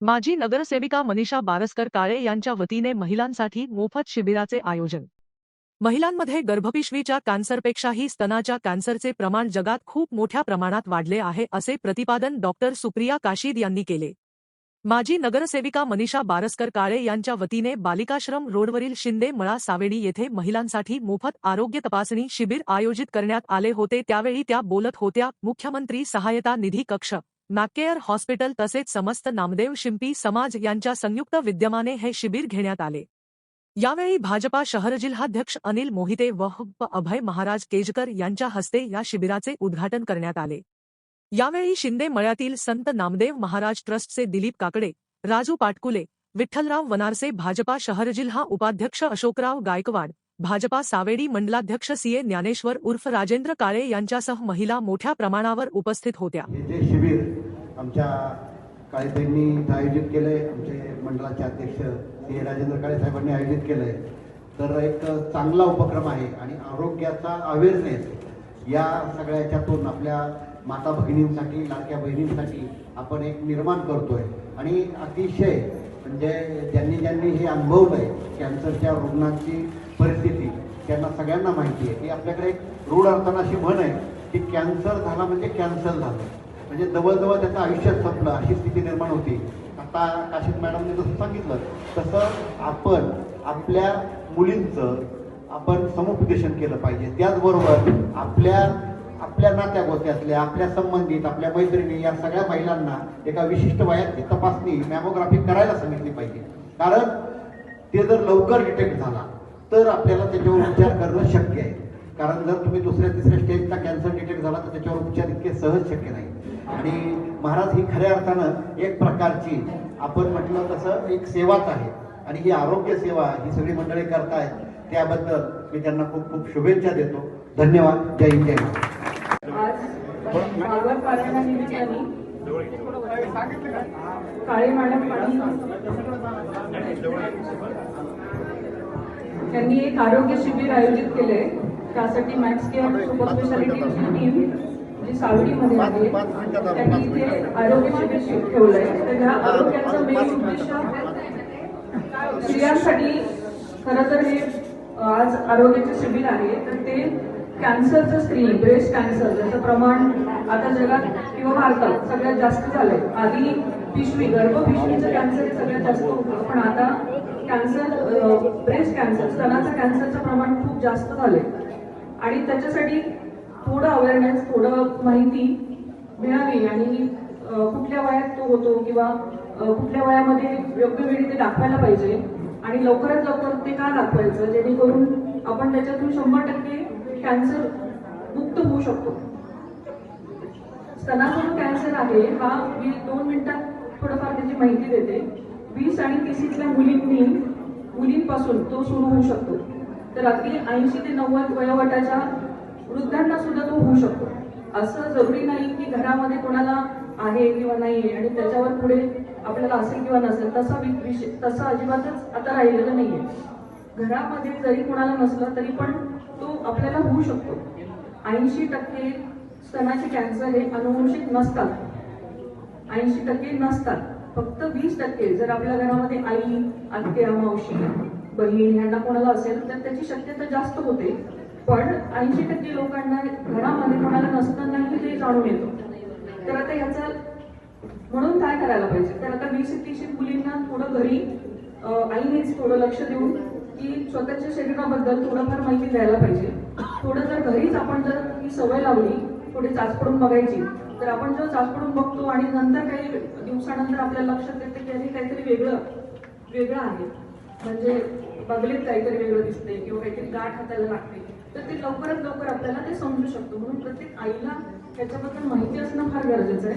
माजी नगरसेविका मनीषा बारसकर काळे यांच्या वतीने महिलांसाठी मोफत शिबिराचे आयोजन. महिलांमध्ये गर्भपिशवीच्या कॅन्सरपेक्षाही स्तनाच्या कॅन्सरचे प्रमाण जगात खूप मोठ्या प्रमाणात वाढले आहे असे प्रतिपादन डॉक्टर सुप्रिया काशीद यांनी केले. माजी नगरसेविका मनीषा बारसकर काळे यांच्या वतीने बालिकाश्रम रोडवरील शिंदे मळा सावेडी येथे महिलांसाठी मोफत आरोग्य तपासणी शिबिर आयोजित करण्यात आले होते. त्यावेळी त्या बोलत होत्या मुख्यमंत्री सहायता निधी कक्ष मॅकेअर हॉस्पिटल तसेच समस्त नामदेव शिंपी समाज यांच्या संयुक्त विद्यमाने हे शिबिर घेण्यात आले. यावेळी भाजपा शहर जिल्हाध्यक्ष अनिल मोहिते व अभय महाराज केजकर यांच्या हस्ते या शिबिराचे उद्घाटन करण्यात आले. यावेळी शिंदे मळ्यातील संत नामदेव महाराज ट्रस्टचे दिलीप काकडे राजू पाटकुले विठ्ठलराव वनारसे भाजपा शहर जिल्हा उपाध्यक्ष अशोकराव गायकवाड भाजपा सावेडी मंडलाध्यक्ष सी. ए. ज्ञानेश्वर उर्फ राजेंद्र काळे यांच्यासह महिला मोठ्या प्रमाणावर उपस्थित होत्या. जे शिबिर आमच्या काळेताईंनी आयोजित केलंय आमचे मंडळाचे अध्यक्ष सी. ए. राजेंद्र काळे साहेबांनी आयोजित केलंय. तर एक चांगला उपक्रम आहे आणि आरोग्याचा अवेअरनेस या सगळ्या याच्यातून आपल्या माता भगिनींसाठी लाडक्या बहिणींसाठी आपण एक निर्माण करतोय. आणि अतिशय म्हणजे ज्यांनी ज्यांनी हे अनुभवलंय कॅन्सरच्या रुग्णांची परिस्थिती त्यांना सगळ्यांना माहिती आहे. की आपल्याकडे एक रूढ अर्थानं अशी म्हण आहे की कॅन्सर झाला म्हणजे कॅन्सर झालं. म्हणजे जवळजवळ त्याचं आयुष्य संपलं अशी स्थिती निर्माण होती. आता काशिद मॅडमने जसं सांगितलं तसं आपण आपल्या मुलींचं आपण समुपदेशन केलं पाहिजे. त्याचबरोबर आपल्या आपल्या नात्या गोत्यातल्या आपल्या संबंधित आपल्या मैत्रिणी या सगळ्या महिलांना एका विशिष्ट वयाची तपासणी मॅमोग्राफी करायला सांगितली पाहिजे. कारण ते जर लवकर डिटेक्ट झाला तर आपल्याला त्याच्यावर उपचार करणं शक्य आहे. कारण जर तुम्ही दुसऱ्या तिसऱ्या स्टेजचा कॅन्सर डिटेक्ट झाला तर त्याच्यावर उपचार इतके सहज शक्य नाही. आणि महाराज ही खऱ्या अर्थानं एक प्रकारची आपण म्हटलं तसं एक सेवाच आहे. आणि ही आरोग्य सेवा ही सगळी मंडळी करतायत. त्याबद्दल मी त्यांना खूप खूप शुभेच्छा देतो. धन्यवाद. जय हिंद जय महाराष्ट्र आज मागवर पालना निमित्ताने काळे मॅडम आणि त्यांनी एक आरोग्य शिबिर आयोजित केले त्यासाठी मॅक्स केअर सुपर स्पेशालिटीची टीम जी सावडीमध्ये आहे त्यांनी इथे आरोग्य शिबिर ठेवलंय. तर ह्या आरोग्याचं मेन उद्देश स्त्रियांसाठी खरं तर हे आज आरोग्याचे शिबिर आहे. तर ते कॅन्सरचं स्त्री ब्रेस्ट कॅन्सर ज्याचं प्रमाण आता जगात किंवा भारतात सगळ्यात जास्त झालंय. आधी पिशवी गर्भपिशवीचं कॅन्सर हे सगळ्यात जास्त होतं. पण आता कॅन्सर ब्रेस्ट कॅन्सर स्तनाचं कॅन्सरचं प्रमाण खूप जास्त झालंय. आणि त्याच्यासाठी थोडं अवेअरनेस थोडं माहिती मिळावी आणि कुठल्या वयात तो होतो किंवा कुठल्या वयामध्ये योग्य वेळी ते दाखवायला पाहिजे. आणि लवकरात लवकर ते का दाखवायचं? जेणेकरून आपण त्याच्यातून शंभर टक्के कॅन्सर मुक्त होऊ शकतो. स्तनाचा जो कॅन्सर आहे हा मी दोन मिनिटात थोडंफार त्याची माहिती देते. वीस आणि तीसीतल्या मुलींनी मुलींपासून तो सुरू होऊ शकतो. तर अगदी ऐंशी ते नव्वद वयोगटाच्या वृद्धांना सुद्धा तो होऊ शकतो. असं जरुरी नाही की घरामध्ये कोणाला आहे किंवा नाही आहे आणि त्याच्यावर पुढे आपल्याला असेल किंवा नसेल तसा विषय तसं अजिबातच आता राहिलेलं आहे घरामध्ये जरी कोणाला नसलं तरी पण तो आपल्याला होऊ शकतो. ऐंशी टक्के स्तनाचे कॅन्सर हे अनुवंशिक नसतात. ऐंशी टक्के नसतात. फक्त वीस टक्के जर आपल्या घरामध्ये आई आत्या मावशी बहीण यांना कोणाला असेल तर त्याची शक्यता जास्त होते. पण ऐंशी टक्के लोकांना घरामध्ये कोणाला नसतानाही ते जाणून येतो. तर आता ह्याचा म्हणून काय करायला पाहिजे? तर आता वीस तीस मुलींना थोडं घरी आईनेच थोडं लक्ष देऊन की स्वतःच्या शरीराबद्दल थोडंफार माहिती द्यायला पाहिजे. थोडं जर घरीच आपण जर ही सवय लावली थोडी चाचपडून बघायची तर आपण जेव्हा चाचपडून बघतो आणि नंतर काही दिवसानंतर आपल्या लक्षात येते की अरे काहीतरी वेगळं वेगळं आहे. म्हणजे बगलीत काहीतरी वेगळं दिसते किंवा काहीतरी गाठ हाताला लागते तर ते लवकरात लवकर आपल्याला ते समजू शकतो. म्हणून प्रत्येक आईला त्याच्याबद्दल माहिती असणं फार गरजेचं आहे.